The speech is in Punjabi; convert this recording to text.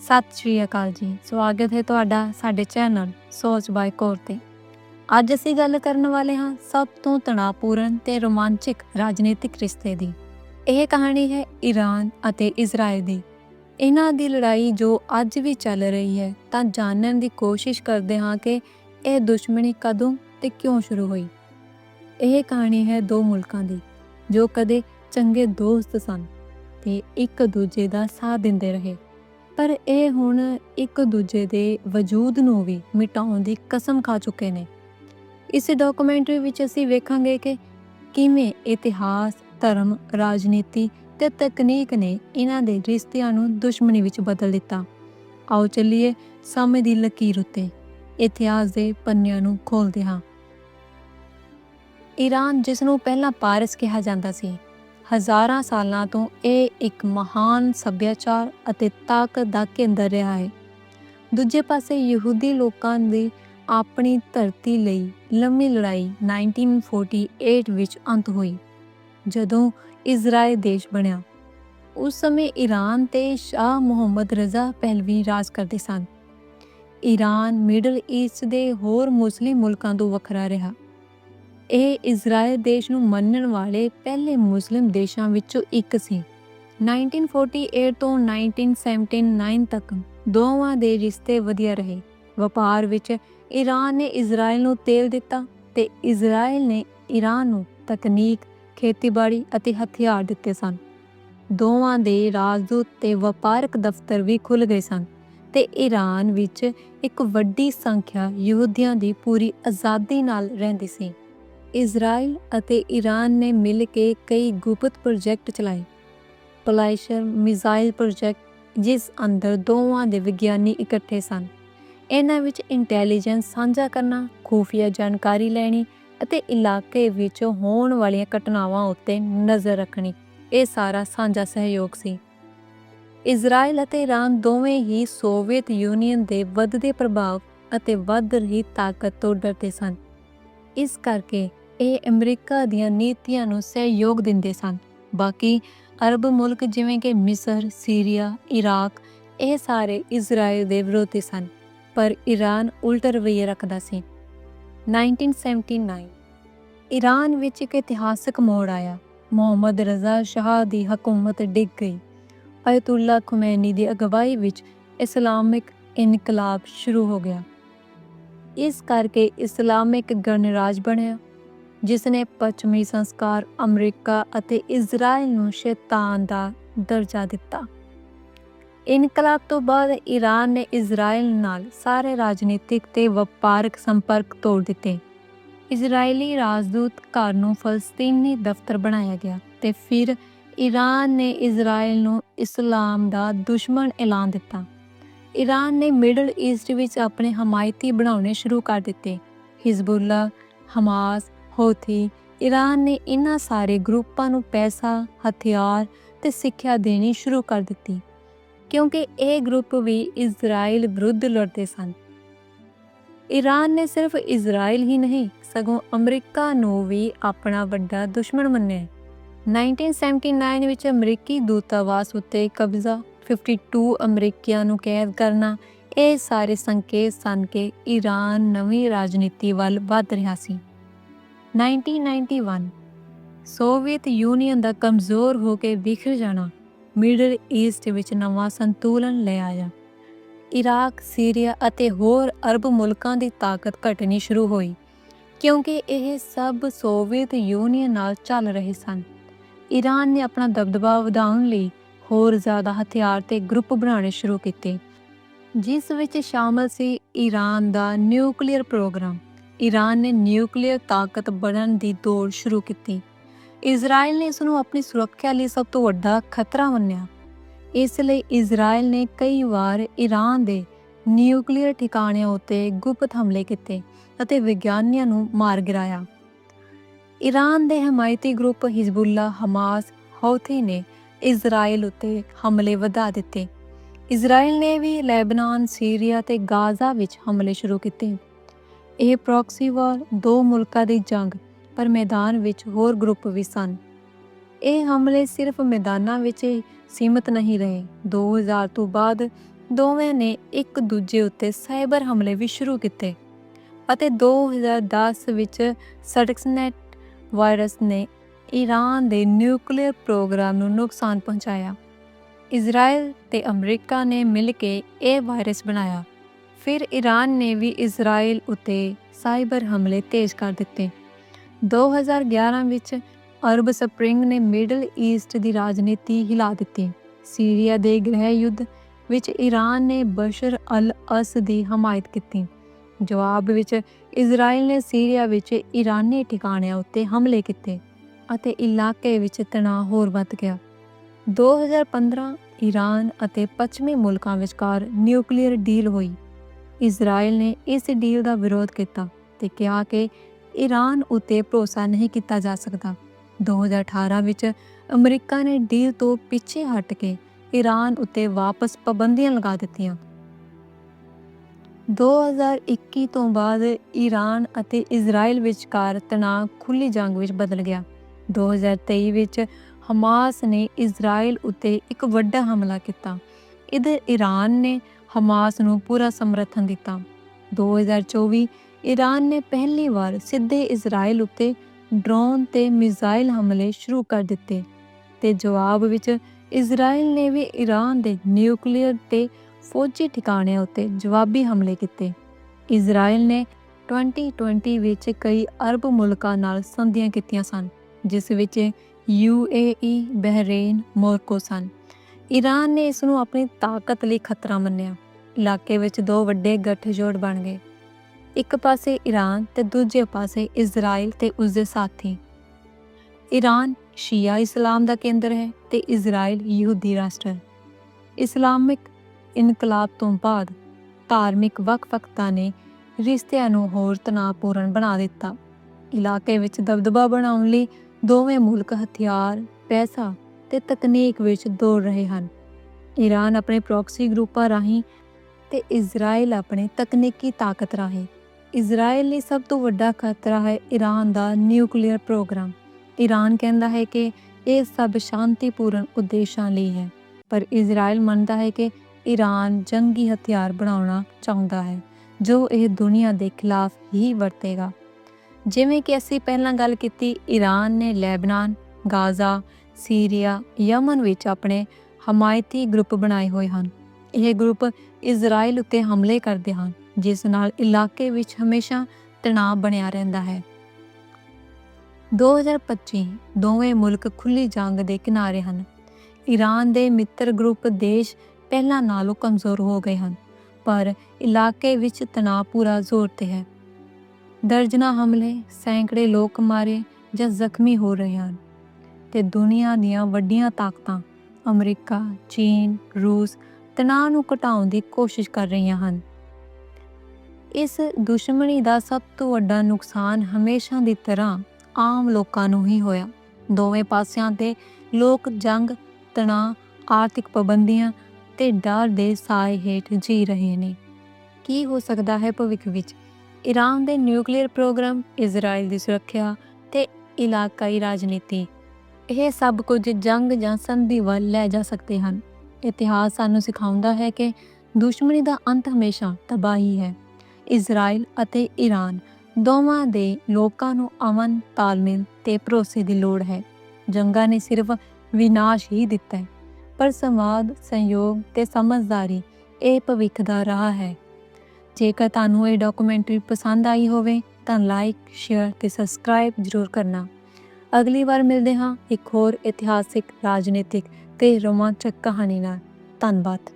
ਸਤਿ ਸ਼੍ਰੀ ਅਕਾਲ ਜੀ। ਸਵਾਗਤ ਹੈ ਤੁਹਾਡਾ ਸਾਡੇ ਚੈਨਲ ਸੋਚ ਬਾਈ ਕੋਰ ਤੇ। ਅੱਜ ਅਸੀਂ ਗੱਲ ਕਰਨ ਵਾਲੇ ਹਾਂ ਸਭ ਤੋਂ ਤਣਾਅਪੂਰਨ ਤੇ ਰੋਮਾਂਚਿਕ ਰਾਜਨੀਤਿਕ ਰਿਸ਼ਤੇ ਦੀ। ਇਹ ਕਹਾਣੀ ਹੈ ਈਰਾਨ ਅਤੇ ਇਜ਼ਰਾਈਲ ਦੀ। ਇਹਨਾਂ ਦੀ ਲੜਾਈ ਜੋ ਅੱਜ ਵੀ ਚੱਲ ਰਹੀ ਹੈ ਤਾਂ ਜਾਣਨ ਦੀ ਕੋਸ਼ਿਸ਼ ਕਰਦੇ ਹਾਂ ਕਿ ਇਹ ਦੁਸ਼ਮਣੀ ਕਦੋਂ ਤੇ ਕਿਉਂ ਸ਼ੁਰੂ ਹੋਈ। ਇਹ ਕਹਾਣੀ ਹੈ ਦੋ ਮੁਲਕਾਂ ਦੀ, ਜੋ ਕਦੇ ਚੰਗੇ ਦੋਸਤ ਸਨ ਤੇ ਇੱਕ ਦੂਜੇ ਦਾ ਸਾਥ ਦਿੰਦੇ ਰਹੇ। ਪਰ ਇਹ ਹੁਣ ਇੱਕ ਦੂਜੇ ਦੇ ਵਜੂਦ ਨੂੰ ਵੀ ਮਿਟਾਉਣ ਦੀ ਕਸਮ ਖਾ ਚੁੱਕੇ ਨੇ। ਇਸ ਡਾਕੂਮੈਂਟਰੀ ਵਿੱਚ ਅਸੀਂ ਵੇਖਾਂਗੇ ਕਿ ਕਿਵੇਂ ਇਤਿਹਾਸ, ਧਰਮ, ਰਾਜਨੀਤੀ ਤੇ ਤਕਨੀਕ ਨੇ ਇਹਨਾਂ ਦੇ ਰਿਸ਼ਤਿਆਂ ਨੂੰ ਦੁਸ਼ਮਣੀ ਵਿੱਚ ਬਦਲ ਦਿੱਤਾ। ਆਓ ਚੱਲੀਏ ਸਮੇਂ ਦੀ ਲਕੀਰ ਉੱਤੇ। ਇਤਿਹਾਸ ਦੇ ਪੰਨਿਆਂ ਨੂੰ ਖੋਲਦੇ ਹਾਂ। ਈਰਾਨ ਜਿਸ ਨੂੰ ਪਹਿਲਾਂ ਪਾਰਸ ਕਿਹਾ ਜਾਂਦਾ ਸੀ ਹਜ਼ਾਰਾਂ ਸਾਲਾਂ ਤੋਂ ਇਹ ਇੱਕ ਮਹਾਨ ਸੱਭਿਆਚਾਰ ਅਤੇ ਤਾਕਤ ਦਾ ਕੇਂਦਰ ਰਿਹਾ ਹੈ। ਦੂਜੇ ਪਾਸੇ ਯਹੂਦੀ ਲੋਕਾਂ ਦੀ ਆਪਣੀ ਧਰਤੀ ਲਈ ਲੰਮੀ ਲੜਾਈ 1948 ਵਿੱਚ ਅੰਤ ਹੋਈ, ਜਦੋਂ ਇਜ਼ਰਾਈਲ ਦੇਸ਼ ਬਣਿਆ। ਉਸ ਸਮੇਂ ਈਰਾਨ ਤੇ ਸ਼ਾਹ ਮੁਹੰਮਦ ਰਜ਼ਾ ਪਹਿਲਵੀ ਰਾਜ ਕਰਦੇ ਸਨ। ਈਰਾਨ, ਮਿਡਲ ਈਸਟ ਦੇ ਹੋਰ ਮੁਸਲਿਮ ਮੁਲਕਾਂ ਤੋਂ ਵੱਖਰਾ ਰਿਹਾ। ਇਹ ਇਜ਼ਰਾਈਲ ਦੇਸ਼ ਨੂੰ ਮੰਨਣ ਵਾਲੇ ਪਹਿਲੇ ਮੁਸਲਿਮ ਦੇਸ਼ਾਂ ਵਿੱਚੋਂ ਇੱਕ ਸੀ। 1948 ਤੋਂ 1979 ਤੱਕ ਦੋਵਾਂ ਦੇ ਰਿਸ਼ਤੇ ਵਧੀਆ ਰਹੇ। ਵਪਾਰ ਵਿੱਚ ਈਰਾਨ ਨੇ ਇਜ਼ਰਾਈਲ ਨੂੰ ਤੇਲ ਦਿੱਤਾ ਤੇ ਇਜ਼ਰਾਈਲ ਨੇ ਈਰਾਨ ਨੂੰ ਤਕਨੀਕ, ਖੇਤੀਬਾੜੀ ਅਤੇ ਹਥਿਆਰ ਦਿੱਤੇ ਸਨ। ਦੋਵਾਂ ਦੇ ਰਾਜਦੂਤ ਤੇ ਵਪਾਰਕ ਦਫ਼ਤਰ ਵੀ ਖੁੱਲ ਗਏ ਸਨ ਤੇ ਈਰਾਨ ਵਿੱਚ ਇੱਕ ਵੱਡੀ ਸੰਖਿਆ ਯਹੂਦੀਆਂ ਦੀ ਪੂਰੀ ਆਜ਼ਾਦੀ ਨਾਲ ਰਹਿੰਦੀ ਸੀ। ਇਜ਼ਰਾਈਲ ਅਤੇ ਈਰਾਨ ਨੇ ਮਿਲ ਕੇ ਕਈ ਗੁਪਤ ਪ੍ਰੋਜੈਕਟ ਚਲਾਏ। ਪਲਾਈਸ਼ਰ ਮਿਜ਼ਾਈਲ ਪ੍ਰੋਜੈਕਟ, ਜਿਸ ਅੰਦਰ ਦੋਵਾਂ ਦੇ ਵਿਗਿਆਨੀ ਇਕੱਠੇ ਸਨ। ਇਹਨਾਂ ਵਿੱਚ ਇੰਟੈਲੀਜੈਂਸ ਸਾਂਝਾ ਕਰਨਾ, ਖੂਫੀਆ ਜਾਣਕਾਰੀ ਲੈਣੀ ਅਤੇ ਇਲਾਕੇ ਵਿੱਚ ਹੋਣ ਵਾਲੀਆਂ ਘਟਨਾਵਾਂ ਉੱਤੇ ਨਜ਼ਰ ਰੱਖਣੀ, ਇਹ ਸਾਰਾ ਸਾਂਝਾ ਸਹਿਯੋਗ ਸੀ। ਇਜ਼ਰਾਈਲ ਅਤੇ ਈਰਾਨ ਦੋਵੇਂ ਹੀ ਸੋਵੀਅਤ ਯੂਨੀਅਨ ਦੇ ਵੱਧਦੇ ਪ੍ਰਭਾਵ ਅਤੇ ਵੱਧ ਰਹੀ ਤਾਕਤ ਤੋਂ ਡਰਦੇ ਸਨ। ਇਸ ਕਰਕੇ ਇਹ ਅਮਰੀਕਾ ਦੀਆਂ ਨੀਤੀਆਂ ਨੂੰ ਸਹਿਯੋਗ ਦਿੰਦੇ ਸਨ। ਬਾਕੀ ਅਰਬ ਮੁਲਕ ਜਿਵੇਂ ਕਿ ਮਿਸਰ, ਸੀਰੀਆ, ਇਰਾਕ, ਇਹ ਸਾਰੇ ਇਜ਼ਰਾਈਲ ਦੇ ਵਿਰੋਧੀ ਸਨ, ਪਰ ਈਰਾਨ ਉਲਟ ਰਵੱਈਆ ਰੱਖਦਾ ਸੀ। 1979 ਈਰਾਨ ਵਿੱਚ ਇੱਕ ਇਤਿਹਾਸਕ ਮੋੜ ਆਇਆ। ਮੁਹੰਮਦ ਰਜ਼ਾ ਸ਼ਾਹ ਦੀ ਹਕੂਮਤ ਡਿੱਗ ਗਈ। ਅਯਤੁੱਲਾ ਖੁਮੈਨੀ ਦੀ ਅਗਵਾਈ ਵਿੱਚ ਇਸਲਾਮਿਕ ਇਨਕਲਾਬ ਸ਼ੁਰੂ ਹੋ ਗਿਆ। ਇਸ ਕਰਕੇ ਇਸਲਾਮਿਕ ਗਣਰਾਜ ਬਣਿਆ। ਜਿਸ ਨੇ ਪੱਛਮੀ ਸੰਸਕਾਰ ਅਮਰੀਕਾ ਅਤੇ ਇਜ਼ਰਾਈਲ ਨੂੰ ਸ਼ੈਤਾਨ ਦਾ ਦਰਜਾ ਦਿੱਤਾ। ਇਨਕਲਾਬ ਤੋਂ ਬਾਅਦ ਈਰਾਨ ਨੇ ਇਜ਼ਰਾਈਲ ਨਾਲ ਸਾਰੇ ਰਾਜਨੀਤਿਕ ਤੇ ਵਪਾਰਕ ਸੰਪਰਕ ਤੋੜ ਦਿੱਤੇ। ਇਜ਼ਰਾਈਲੀ ਰਾਜਦੂਤ ਘਰ ਨੂੰ ਫਲਸਤੀਨੀ ਦਫ਼ਤਰ ਬਣਾਇਆ ਗਿਆ ਤੇ ਫਿਰ ਈਰਾਨ ਨੇ ਇਜ਼ਰਾਈਲ ਨੂੰ ਇਸਲਾਮ ਦਾ ਦੁਸ਼ਮਣ ਐਲਾਨ ਦਿੱਤਾ। ਈਰਾਨ ਨੇ ਮਿਡਲ ਈਸਟ ਵਿੱਚ ਆਪਣੇ ਹਮਾਇਤੀ ਬਣਾਉਣੇ ਸ਼ੁਰੂ ਕਰ ਦਿੱਤੇ। ਹਿਜ਼ਬੁੱਲਾ, ਹਮਾਸ ਹੌਥੀ ਈਰਾਨ ਨੇ ਇਹਨਾਂ ਸਾਰੇ ਗਰੁੱਪਾਂ ਨੂੰ ਪੈਸਾ, ਹਥਿਆਰ ਤੇ ਸਿੱਖਿਆ ਦੇਣੀ ਸ਼ੁਰੂ ਕਰ ਦਿੱਤੀ, ਕਿਉਂਕਿ ਇਹ ਗਰੁੱਪ ਵੀ ਇਜ਼ਰਾਈਲ ਵਿਰੁੱਧ ਲੜਦੇ ਸਨ। ਈਰਾਨ ਨੇ ਸਿਰਫ ਇਜ਼ਰਾਈਲ ਹੀ ਨਹੀਂ, ਸਗੋਂ ਅਮਰੀਕਾ ਨੂੰ ਵੀ ਆਪਣਾ ਵੱਡਾ ਦੁਸ਼ਮਣ ਮੰਨਿਆ। 1979 ਵਿੱਚ ਅਮਰੀਕੀ ਦੂਤਾਵਾਸ ਉੱਤੇ ਕਬਜ਼ਾ 52 ਅਮਰੀਕੀਆਂ ਨੂੰ ਕੈਦ ਕਰਨਾ, ਇਹ ਸਾਰੇ ਸੰਕੇਤ ਸਨ ਕਿ ਈਰਾਨ ਨਵੀਂ ਰਾਜਨੀਤੀ ਵੱਲ ਵੱਧ ਰਿਹਾ ਸੀ। 1991 ਸੋਵੀਅਤ ਯੂਨੀਅਨ ਦਾ ਕਮਜ਼ੋਰ ਹੋ ਕੇ ਵਿਖਰ ਜਾਣਾ ਮਿਡਲ ਈਸਟ ਵਿੱਚ ਨਵਾਂ ਸੰਤੁਲਨ ਲੈ ਆਇਆ। ਇਰਾਕ ਸੀਰੀਆ ਅਤੇ ਹੋਰ ਅਰਬ ਮੁਲਕਾਂ ਦੀ ਤਾਕਤ ਘਟਣੀ ਸ਼ੁਰੂ ਹੋਈ, ਕਿਉਂਕਿ ਇਹ ਸਭ ਸੋਵੀਅਤ ਯੂਨੀਅਨ ਨਾਲ ਚੱਲ ਰਹੇ ਸਨ। ਈਰਾਨ ਨੇ ਆਪਣਾ ਦਬਦਬਾ ਵਧਾਉਣ ਲਈ ਹੋਰ ਜ਼ਿਆਦਾ ਹਥਿਆਰ ਤੇ ਗਰੁੱਪ ਬਣਾਉਣੇ ਸ਼ੁਰੂ ਕੀਤੇ, ਜਿਸ ਵਿੱਚ ਸ਼ਾਮਲ ਸੀ ਈਰਾਨ ਦਾ ਨਿਊਕਲੀਅਰ ਪ੍ਰੋਗਰਾਮ ਈਰਾਨ ਨੇ ਨਿਊਕਲੀਅਰ ਤਾਕਤ ਬਣਨ ਦੀ ਦੌੜ ਸ਼ੁਰੂ ਕੀਤੀ। ਇਜ਼ਰਾਈਲ ਨੇ ਇਸ ਨੂੰ ਆਪਣੀ ਸੁਰੱਖਿਆ ਲਈ ਸਭ ਤੋਂ ਵੱਡਾ ਖਤਰਾ ਮੰਨਿਆ। ਇਸ ਲਈ ਇਜ਼ਰਾਈਲ ਨੇ ਕਈ ਵਾਰ ਈਰਾਨ ਦੇ ਨਿਊਕਲੀਅਰ ਠਿਕਾਣਿਆਂ ਉੱਤੇ ਗੁਪਤ ਹਮਲੇ ਕੀਤੇ ਅਤੇ ਵਿਗਿਆਨੀਆਂ ਨੂੰ ਮਾਰ ਗਿਰਾਇਆ। ਈਰਾਨ ਦੇ ਹਮਾਇਤੀ ਗਰੁੱਪ ਹਿਜ਼ਬੁੱਲਾ ਹਮਾਸ ਹੌਥੀ ਨੇ ਇਜ਼ਰਾਈਲ ਉੱਤੇ ਹਮਲੇ ਵਧਾ ਦਿੱਤੇ। ਇਜ਼ਰਾਈਲ ਨੇ ਵੀ ਲੈਬਨਾਨ, ਸੀਰੀਆ ਤੇ ਗਾਜ਼ਾ ਵਿੱਚ ਹਮਲੇ ਸ਼ੁਰੂ ਕੀਤੇ। ਇਹ ਪ੍ਰੌਕਸੀ ਵਾਰ ਦੋ ਮੁਲਕਾਂ ਦੀ ਜੰਗ, ਪਰ ਮੈਦਾਨ ਵਿੱਚ ਹੋਰ ਗਰੁੱਪ ਵੀ ਸਨ। ਇਹ ਹਮਲੇ ਸਿਰਫ ਮੈਦਾਨਾਂ ਵਿੱਚ ਹੀ ਸੀਮਤ ਨਹੀਂ ਰਹੇ। 2000 ਤੋਂ ਬਾਅਦ ਦੋਵੇਂ ਨੇ ਇੱਕ ਦੂਜੇ ਉੱਤੇ ਸਾਈਬਰ ਹਮਲੇ ਵੀ ਸ਼ੁਰੂ ਕੀਤੇ ਅਤੇ 2010 ਵਿੱਚ ਸਟਕਸਨੈਟ ਵਾਇਰਸ ਨੇ ਈਰਾਨ ਦੇ ਨਿਊਕਲੀਅਰ ਪ੍ਰੋਗਰਾਮ ਨੂੰ ਨੁਕਸਾਨ ਪਹੁੰਚਾਇਆ। ਇਜ਼ਰਾਈਲ ਤੇ ਅਮਰੀਕਾ ਨੇ ਮਿਲ ਕੇ ਇਹ ਵਾਇਰਸ ਬਣਾਇਆ। ਫਿਰ ਈਰਾਨ ਨੇ ਵੀ ਇਜ਼ਰਾਈਲ ਉਤੇ ਸਾਈਬਰ ਹਮਲੇ ਤੇਜ਼ ਕਰ ਦਿੱਤੇ। 2011 ਵਿੱਚ ਅਰਬ ਸਪਰਿੰਗ ਨੇ ਮਿਡਲ ਈਸਟ ਦੀ ਰਾਜਨੀਤੀ ਹਿਲਾ ਦਿੱਤੀ। ਸੀਰੀਆ ਦੇ ਗ੍ਰਹਿ ਯੁੱਧ ਵਿੱਚ ਈਰਾਨ ਨੇ ਬਸ਼ਰ ਅਲ ਅਸ ਦੀ ਹਮਾਇਤ ਕੀਤੀ। ਜਵਾਬ ਵਿੱਚ, ਇਜ਼ਰਾਈਲ ਨੇ ਸੀਰੀਆ ਵਿੱਚ ਈਰਾਨੀ ਠਿਕਾਣਿਆਂ ਉੱਤੇ ਹਮਲੇ ਕੀਤੇ ਅਤੇ ਇਲਾਕੇ ਵਿੱਚ ਤਣਾਅ ਹੋਰ ਵੱਧ ਗਿਆ। 2015 ਈਰਾਨ ਅਤੇ ਪੱਛਮੀ ਮੁਲਕਾਂ ਵਿਚਕਾਰ ਨਿਊਕਲੀਅਰ ਡੀਲ ਹੋਈ। ਇਜ਼ਰਾਈਲ ਨੇ ਇਸ ਡੀਲ ਦਾ ਵਿਰੋਧ ਕੀਤਾ ਤੇ ਕਿਹਾ ਕਿ ਈਰਾਨ ਉਤੇ ਭਰੋਸਾ ਨਹੀਂ ਕੀਤਾ ਜਾ ਸਕਦਾ। 2018 ਵਿੱਚ ਅਮਰੀਕਾ ਨੇ ਡੀਲ ਤੋਂ ਪਿੱਛੇ ਹਟ ਕੇ ਈਰਾਨ ਉਤੇ ਵਾਪਸ ਪਾਬੰਦੀਆਂ ਲਗਾ ਦਿੱਤੀਆਂ। 2021 ਤੋਂ ਬਾਅਦ ਈਰਾਨ ਅਤੇ ਇਜ਼ਰਾਈਲ ਵਿਚਕਾਰ ਤਣਾਅ ਖੁੱਲੀ ਜੰਗ ਵਿੱਚ ਬਦਲ ਗਿਆ। 2023 ਵਿੱਚ ਹਮਾਸ ਨੇ ਇਜ਼ਰਾਈਲ ਉਤੇ ਇੱਕ ਵੱਡਾ ਹਮਲਾ ਕੀਤਾ। ਇਧਰ ਈਰਾਨ ਨੇ ਹਮਾਸ ਨੂੰ ਪੂਰਾ ਸਮਰਥਨ ਦਿੱਤਾ। 2024 ਈਰਾਨ ਨੇ ਪਹਿਲੀ ਵਾਰ ਸਿੱਧੇ ਇਜ਼ਰਾਈਲ ਉੱਤੇ ਡਰੋਨ ਤੇ ਮਿਜ਼ਾਈਲ ਹਮਲੇ ਸ਼ੁਰੂ ਕਰ ਦਿੱਤੇ ਤੇ ਜਵਾਬ ਵਿੱਚ ਇਜ਼ਰਾਈਲ ਨੇ ਵੀ ਈਰਾਨ ਦੇ ਨਿਊਕਲੀਅਰ ਤੇ ਫੌਜੀ ਠਿਕਾਣਿਆਂ ਉੱਤੇ ਜਵਾਬੀ ਹਮਲੇ ਕੀਤੇ। ਇਜ਼ਰਾਈਲ ਨੇ 2020 ਵਿੱਚ ਕਈ ਅਰਬ ਮੁਲਕਾਂ ਨਾਲ ਸੰਧੀਆਂ ਕੀਤੀਆਂ ਸਨ ਜਿਸ ਵਿੱਚ UAE, ਬਹਿਰੇਨ, ਮੋਰਕੋ ਸਨ। ਈਰਾਨ ਨੇ ਇਸ ਨੂੰ ਆਪਣੀ ਤਾਕਤ ਲਈ ਖਤਰਾ ਮੰਨਿਆ। ਇਲਾਕੇ ਵਿੱਚ ਦੋ ਵੱਡੇ ਗੱਠਜੋੜ ਬਣ ਗਏ। ਇੱਕ ਪਾਸੇ ਈਰਾਨ ਤੇ ਦੂਜੇ ਪਾਸੇ ਇਜ਼ਰਾਈਲ ਤੇ ਉਸਦੇ ਸਾਥੀ। ਈਰਾਨ ਸ਼ੀਆ ਇਸਲਾਮ ਦਾ ਕੇਂਦਰ ਹੈ ਤੇ ਇਜ਼ਰਾਈਲ ਯਹੂਦੀ ਰਾਸ਼ਟਰ। ਇਸਲਾਮਿਕ ਇਨਕਲਾਬ ਤੋਂ ਬਾਅਦ ਧਾਰਮਿਕ ਵੱਖ-ਵੱਖਤਾ ਨੇ ਰਿਸ਼ਤਿਆਂ ਨੂੰ ਹੋਰ ਤਣਾਅਪੂਰਨ ਬਣਾ ਦਿੱਤਾ। ਇਲਾਕੇ ਵਿੱਚ ਦਬਦਬਾ ਬਣਾਉਣ ਲਈ ਦੋਵੇਂ ਮੁਲਕ ਹਥਿਆਰ, ਪੈਸਾ ਤੇ ਤਕਨੀਕ ਵਿੱਚ ਦੌੜ ਰਹੇ ਹਨ। ਈਰਾਨ ਆਪਣੇ ਪ੍ਰੌਕਸੀ ਗਰੁੱਪਾਂ ਰਾਹੀਂ ਤੇ ਇਜ਼ਰਾਈਲ ਆਪਣੇ ਤਕਨੀਕੀ ਤਾਕਤ ਰਾਹੀਂ। ਇਜ਼ਰਾਈਲ ਲਈ ਸਭ ਤੋਂ ਵੱਡਾ ਖਤਰਾ ਹੈ ਈਰਾਨ ਦਾ ਨਿਊਕਲੀਅਰ ਪ੍ਰੋਗਰਾਮ। ਈਰਾਨ ਕਹਿੰਦਾ ਹੈ ਕਿ ਇਹ ਸਭ ਸ਼ਾਂਤੀਪੂਰਨ ਉਦੇਸ਼ਾਂ ਲਈ ਹੈ, ਪਰ ਇਜ਼ਰਾਈਲ ਮੰਨਦਾ ਹੈ ਕਿ ਈਰਾਨ ਜੰਗੀ ਹਥਿਆਰ ਬਣਾਉਣਾ ਚਾਹੁੰਦਾ ਹੈ, ਜੋ ਇਹ ਦੁਨੀਆ ਦੇ ਖਿਲਾਫ ਹੀ ਵਰਤੇਗਾ। ਜਿਵੇਂ ਕਿ ਅਸੀਂ ਪਹਿਲਾਂ ਗੱਲ ਕੀਤੀ, ਈਰਾਨ ਨੇ ਲੈਬਨਾਨ, ਗਾਜ਼ਾ ਸੀਰੀਆ, ਯਮਨ ਵਿੱਚ ਆਪਣੇ ਹਮਾਇਤੀ ਗਰੁੱਪ ਬਣਾਏ ਹੋਏ ਹਨ। ਇਹ ਗਰੁੱਪ ਇਜ਼ਰਾਈਲ ਉੱਤੇ ਹਮਲੇ ਕਰਦੇ ਹਨ, ਜਿਸ ਨਾਲ ਇਲਾਕੇ ਵਿੱਚ ਹਮੇਸ਼ਾ ਤਣਾਅ ਬਣਿਆ ਰਹਿੰਦਾ ਹੈ। 2025 ਦੋਵੇਂ ਮੁਲਕ ਖੁੱਲੀ ਜੰਗ ਦੇ ਕਿਨਾਰੇ ਹਨ। ਈਰਾਨ ਦੇ ਮਿੱਤਰ ਗਰੁੱਪ ਦੇਸ਼ ਪਹਿਲਾਂ ਨਾਲੋਂ ਕਮਜ਼ੋਰ ਹੋ ਗਏ ਹਨ, ਪਰ ਇਲਾਕੇ ਵਿੱਚ ਤਣਾਅ ਪੂਰਾ ਜ਼ੋਰ ਤੇ ਹੈ। ਦਰਜਨਾ ਹਮਲੇ, ਸੈਂਕੜੇ ਲੋਕ ਮਾਰੇ ਜਾਂ ਜ਼ਖਮੀ ਹੋ ਰਹੇ ਹਨ। ਤੇ ਦੁਨੀਆ ਦੀਆਂ ਵੱਡੀਆਂ ਤਾਕਤਾਂ ਅਮਰੀਕਾ, ਚੀਨ, ਰੂਸ ਤਣਾਅ ਨੂੰ ਘਟਾਉਣ ਦੀ ਕੋਸ਼ਿਸ਼ ਕਰ ਰਹੀਆਂ ਹਨ। ਇਸ ਦੁਸ਼ਮਣੀ ਦਾ ਸਭ ਤੋਂ ਵੱਡਾ ਨੁਕਸਾਨ ਹਮੇਸ਼ਾ ਦੀ ਤਰ੍ਹਾਂ ਆਮ ਲੋਕਾਂ ਨੂੰ ਹੀ ਹੋਇਆ। ਦੋਵੇਂ ਪਾਸਿਆਂ ਤੇ ਲੋਕ ਜੰਗ, ਤਣਾਅ, ਆਰਥਿਕ ਪਾਬੰਦੀਆਂ ਤੇ ਡਰ ਦੇ ਸਾਏ ਹੇਠ ਜੀ ਰਹੇ ਨੇ। ਕੀ ਹੋ ਸਕਦਾ ਹੈ ਭਵਿੱਖ ਵਿੱਚ? ਈਰਾਨ ਦੇ ਨਿਊਕਲੀਅਰ ਪ੍ਰੋਗਰਾਮ ਇਜ਼ਰਾਈਲ ਦੀ ਸੁਰੱਖਿਆ ਤੇ ਇਲਾਕਾਈ ਰਾਜਨੀਤੀ ਇਹ ਸਭ ਕੁਝ ਜੰਗ ਜਾਂ ਸੰਧੀ ਵੱਲ ਲੈ ਜਾ ਸਕਦੇ ਹਨ। ਇਤਿਹਾਸ ਸਾਨੂੰ ਸਿਖਾਉਂਦਾ ਹੈ ਕਿ ਦੁਸ਼ਮਣੀ ਦਾ ਅੰਤ ਹਮੇਸ਼ਾ ਤਬਾਹੀ ਹੈ। ਇਜ਼ਰਾਈਲ ਅਤੇ ਈਰਾਨ ਦੋਵਾਂ ਦੇ ਲੋਕਾਂ ਨੂੰ ਅਮਨ, ਤਾਲਮੇਲ ਤੇ ਭਰੋਸੇ ਦੀ ਲੋੜ ਹੈ। ਜੰਗਾਂ ਨੇ ਸਿਰਫ ਵਿਨਾਸ਼ ਹੀ ਦਿੱਤਾ ਹੈ, ਪਰ ਸੰਵਾਦ, ਸੰਯੋਗ ਤੇ ਸਮਝਦਾਰੀ ਇਹ ਭਵਿੱਖ ਦਾ ਰਾਹ ਹੈ। ਜੇਕਰ ਤੁਹਾਨੂੰ ਇਹ ਡਾਕੂਮੈਂਟਰੀ ਪਸੰਦ ਆਈ ਹੋਵੇ ਤਾਂ ਲਾਈਕ ਸ਼ੇਅਰ ਤੇ ਸਬਸਕ੍ਰਾਈਬ ਜ਼ਰੂਰ ਕਰਨਾ। ਅਗਲੀ ਵਾਰ ਮਿਲਦੇ ਹਾਂ ਇੱਕ ਹੋਰ ਇਤਿਹਾਸਿਕ ਰਾਜਨੀਤਿਕ ਤੇ ਰੋਮਾਂਚਕ ਕਹਾਣੀ ਨਾਲ। ਧੰਨਵਾਦ।